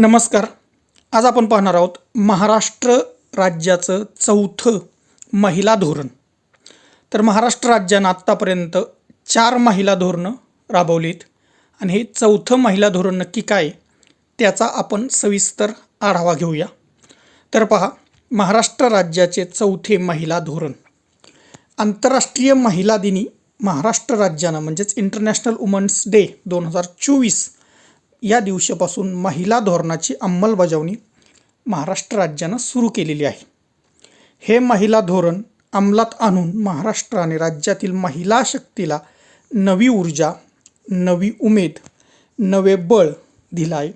नमस्कार. आज आपण पाहणार आहोत महाराष्ट्र राज्याचं चौथं महिला धोरण. तर महाराष्ट्र राज्यानं आत्तापर्यंत चार महिला धोरणं राबवलीत आणि हे चौथं महिला धोरण नक्की काय त्याचा आपण सविस्तर आढावा घेऊया. तर पहा महाराष्ट्र राज्याचे चौथे महिला धोरण. आंतरराष्ट्रीय महिला दिनी महाराष्ट्र राज्यानं म्हणजेच इंटरनॅशनल वुमन्स डे दोन हजार चोवीस या दिवशीपासून महिला धोरणाची अंमलबजावणी महाराष्ट्र राज्यानं सुरू केलेली आहे. हे महिला धोरण अंमलात आणून महाराष्ट्राने राज्यातील महिला शक्तीला नवी ऊर्जा नवी उमेद नवे बळ दिलं आहे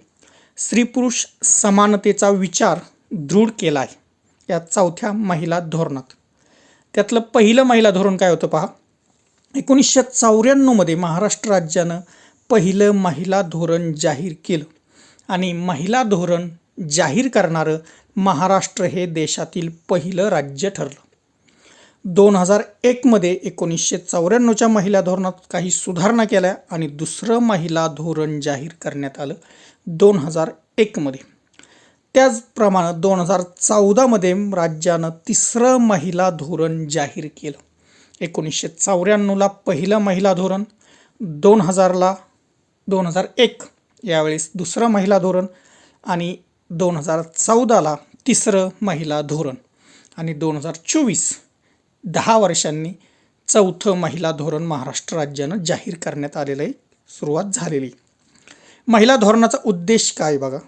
स्त्री पुरुष समानतेचा विचार दृढ केला आहे या चौथ्या महिला धोरणात. त्यातलं पहिलं महिला धोरण काय होतं पहा? एकोणीसशे चौऱ्याण्णवमध्ये महाराष्ट्र राज्यानं पहिलं महिला धोरण जाहीर केलं. आणि महिला धोरण जाहीर करणारं महाराष्ट्र हे देशातील पहिलं राज्य ठरलं. दोन हजार एकमध्ये एकोणीसशे चौऱ्याण्णवच्या महिला धोरणात काही सुधारणा केल्या आणि दुसरं महिला धोरण जाहीर करण्यात आलं दोन हजार एकमध्ये त्याचप्रमाणे दोन हजार चौदामध्ये राज्यानं तिसरं महिला धोरण जाहीर केलं. एकोणीसशे चौऱ्याण्णवला पहिलं महिला धोरण दोन हजारला दोन हजार एक. यावेळेस दुसरं महिला धोरण आणि दोन हजार चौदाला तिसरं महिला धोरण. आणि दोन हजार चोवीस दहा वर्षांनी चौथं महिला धोरण महाराष्ट्र राज्यानं जाहीर करण्यात आलेलं आहे. सुरुवात झालेली. महिला धोरणाचा उद्देश काय बघा?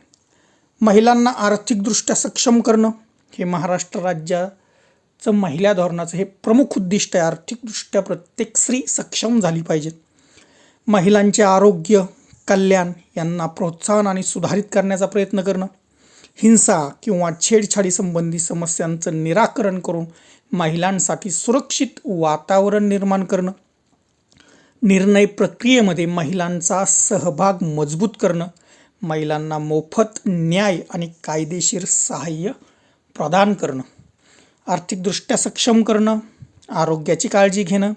महिलांना आर्थिकदृष्ट्या सक्षम करणं हे महाराष्ट्र राज्याचं महिला धोरणाचं हे प्रमुख उद्दिष्ट आहे. आर्थिकदृष्ट्या प्रत्येक स्त्री सक्षम झाली पाहिजेत. महिलांचे आरोग्य कल्याण यांना प्रोत्साहन आणि सुधारित करण्याचा प्रयत्न करणं हिंसा किंवा छेडछाडी संबंधी समस्यांचं निराकरण करून महिलांसाठी सुरक्षित वातावरण निर्माण करणं निर्णय प्रक्रियेमध्ये महिलांचा सहभाग मजबूत करणं महिलांना मोफत न्याय आणि कायदेशीर सहाय्य प्रदान करणं आर्थिकदृष्ट्या सक्षम करणं आरोग्याची काळजी घेणं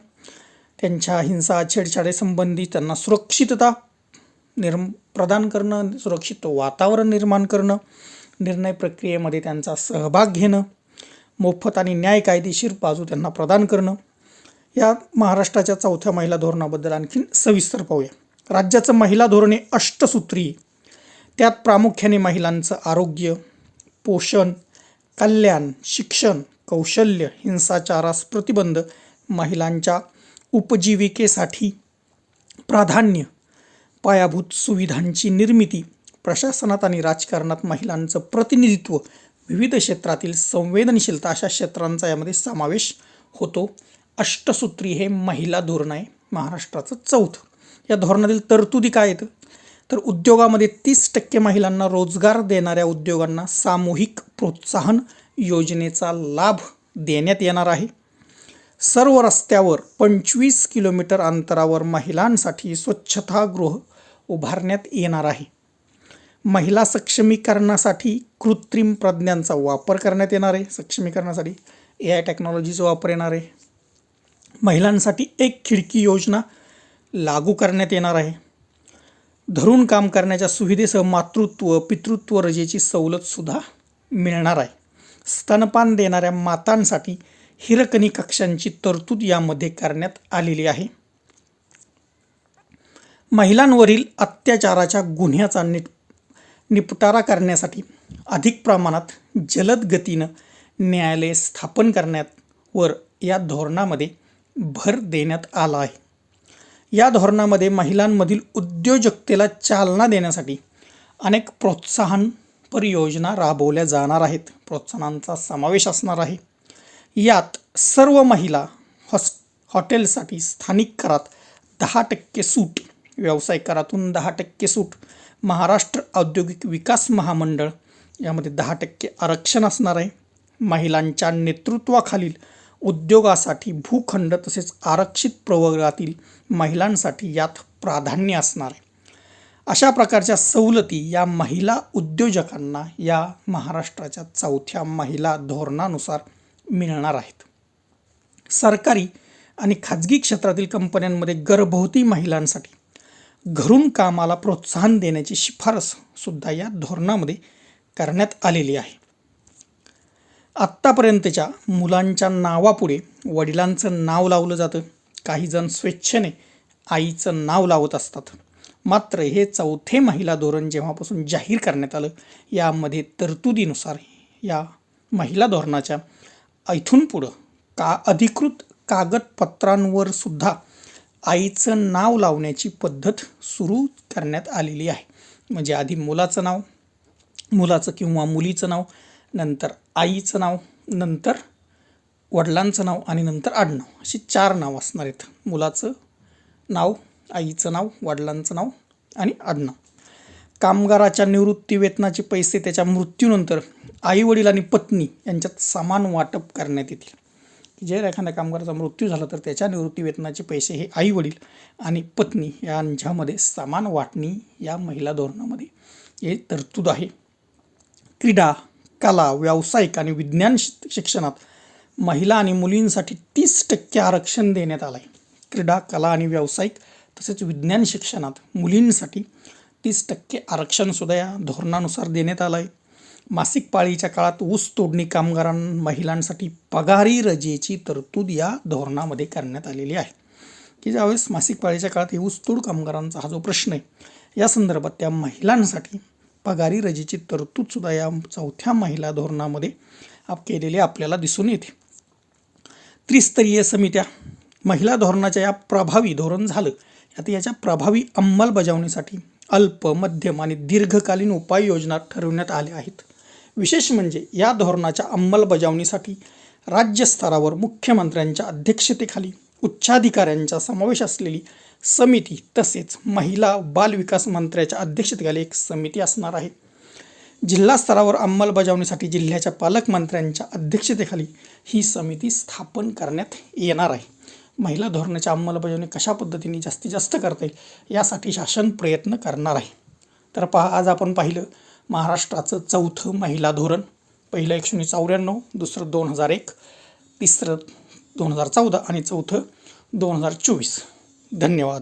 त्यांच्या हिंसा छेडछाडेसंबंधी त्यांना सुरक्षितता निर्म प्रदान करणं सुरक्षित वातावरण निर्माण करणं निर्णय प्रक्रियेमध्ये त्यांचा सहभाग घेणं मोफत आणि न्याय कायदेशीर बाजू त्यांना प्रदान करणं. या महाराष्ट्राच्या चौथ्या महिला धोरणाबद्दल आणखीन सविस्तर पाहूया. राज्याचं महिला धोरण हे अष्टसूत्री. त्यात प्रामुख्याने महिलांचं आरोग्य पोषण कल्याण शिक्षण कौशल्य हिंसाचारास प्रतिबंध महिलांच्या उपजीविकेसाठी प्राधान्य पायाभूत सुविधांची निर्मिती प्रशासनात आणि राजकारणात महिलांचं प्रतिनिधित्व विविध क्षेत्रातील संवेदनशीलता अशा क्षेत्रांचा यामध्ये समावेश होतो. अष्टसूत्री हे महिला धोरण आहे महाराष्ट्राचं चौथं. या धोरणातील तरतुदी काय आहेत? तर उद्योगामध्ये तीस टक्के महिलांना रोजगार देणाऱ्या उद्योगांना सामूहिक प्रोत्साहन योजनेचा लाभ देण्यात येणार आहे. सर्व रस्त्यावर पंचवीस किलोमीटर अंतरावर महिलांसाठी स्वच्छतागृह उभारण्यात येणार आहे. महिला सक्षमीकरणासाठी कृत्रिम प्रज्ञांचा वापर करण्यात येणार आहे. सक्षमीकरणासाठी ए आय टेक्नॉलॉजीचा वापर येणार आहे. महिलांसाठी एक खिडकी योजना लागू करण्यात येणार आहे. धरून काम करण्याच्या सुविधेसह मातृत्व पितृत्व रजेची सवलतसुद्धा मिळणार आहे. स्तनपान देणाऱ्या मातांसाठी हिरकणी कक्षांची तरतूद यामध्ये करण्यात आलेली आहे. महिलांवरील अत्याचाराच्या गुन्ह्याचा निप निपटारा करण्यासाठी अधिक प्रमाणात जलद गतीनं न्यायालय स्थापन करण्यावर या धोरणामध्ये भर देण्यात आला आहे. या धोरणामध्ये महिलांमधील उद्योजकतेला चालना देण्यासाठी अनेक प्रोत्साहन परियोजना राबवल्या जाणार आहेत. प्रोत्साहनांचा समावेश असणार आहे. यात सर्व महिला हॉस हॉटेलसाठी स्थानिक करात दहा टक्के सूट व्यवसाय करातून दहा टक्के सूट महाराष्ट्र औद्योगिक विकास महामंडळ यामध्ये दहा टक्के आरक्षण असणार आहे. महिलांच्या नेतृत्वाखालील उद्योगासाठी भूखंड तसेच आरक्षित प्रवर्गातील महिलांसाठी यात प्राधान्य असणार आहे. अशा प्रकारच्या सवलती या महिला उद्योजकांना या महाराष्ट्राच्या चौथ्या महिला धोरणानुसार मिळणार आहेत. सरकारी आणि खाजगी क्षेत्रातील कंपन्यांमध्ये गर्भवती महिलांसाठी घरून कामाला प्रोत्साहन देण्याची शिफारस सुद्धा या धोरणामध्ये करण्यात आलेली आहे. आत्तापर्यंतच्या मुलांच्या नावापुढे वडिलांचं नाव लावलं जातं. काही जण स्वेच्छेने आईचं नाव लावत असतात. मात्र हे चौथे महिला धोरण जेव्हापासून जाहीर करण्यात आलं यामध्ये तरतुदीनुसार या महिला धोरणाच्या इथून पुढं का अधिकृत कागदपत्रांवर सुद्धा आईचं नाव लावण्याची पद्धत सुरू करण्यात आलेली आहे. म्हणजे आधी मुलाचं नाव मुलाचं किंवा मुलीचं नाव नंतर आईचं नाव नंतर वडिलांचं नाव आणि नंतर आडनाव अशी चार नाव असणार आहेत. मुलाचं नाव आईचं नाव वडिलांचं नाव आणि आडनाव. कामगाराच्या निवृत्ती वेतनाचे पैसे त्याच्या मृत्यूनंतर आई वडील आणि पत्नी यांच्यात समान वाटप करण्यात येतील. जर एखाद्या कामगाराचा मृत्यू झाला तर त्याच्या निवृत्ती वेतनाचे पैसे हे आई वडील आणि पत्नी यांच्यामध्ये समान वाटणी या महिला धोरणामध्ये. हे तरतूद आहे. क्रीडा कला व्यावसायिक आणि विज्ञान शि- शिक्षणात महिला आणि मुलींसाठी तीस टक्के आरक्षण देण्यात आलं आहे क्रीडा कला आणि व्यावसायिक तसेच विज्ञान शिक्षणात मुलींसाठी तीस टक्के आरक्षणसुद्धा या धोरणानुसार देण्यात आलं आहे मासिक पाळीच्या काळात ऊस तोडणी कामगारां महिलांसाठी पगारी रजेची तरतूद या धोरणामध्ये करण्यात आलेली आहे. की ज्यावेळेस मासिक पाळीच्या काळात हे ऊसतोड कामगारांचा हा जो प्रश्न आहे या संदर्भात त्या महिलांसाठी पगारी रजेची तरतूदसुद्धा या चौथ्या महिला धोरणामध्ये आप केलेली आपल्याला दिसून येते. त्रिस्तरीय समित्या महिला धोरणाच्या या प्रभावी धोरण झालं आता याच्या प्रभावी अंमलबजावणीसाठी अल्प मध्यम आणि दीर्घकालीन उपाययोजना ठरवण्यात आल्या आहेत. विशेष म्हणजे या धोरणाच्या अंमलबजावणीसाठी राज्यस्तरावर मुख्यमंत्र्यांच्या अध्यक्षतेखाली उच्चाधिकाऱ्यांचा समावेश असलेली समिती तसेच महिला बालविकास मंत्र्याच्या अध्यक्षतेखाली एक समिती असणार आहे. जिल्हा स्तरावर अंमलबजावणीसाठी जिल्ह्याच्या पालकमंत्र्यांच्या अध्यक्षतेखाली ही समिती स्थापन करण्यात येणार आहे. महिला धोरणाच्या अंमलबजावणी कशा पद्धतीने जास्तीत जास्त करता येईल यासाठी शासन प्रयत्न करणार आहे. तर पहा आज आपण पाहिलं महाराष्ट्राचं चौथं महिला धोरण. पहिलं एकशे चौऱ्याण्णव दुसरं दोन हजार एक तिसरं दोन हजार चौदा आणि चौथं दोन हजार चोवीस. धन्यवाद.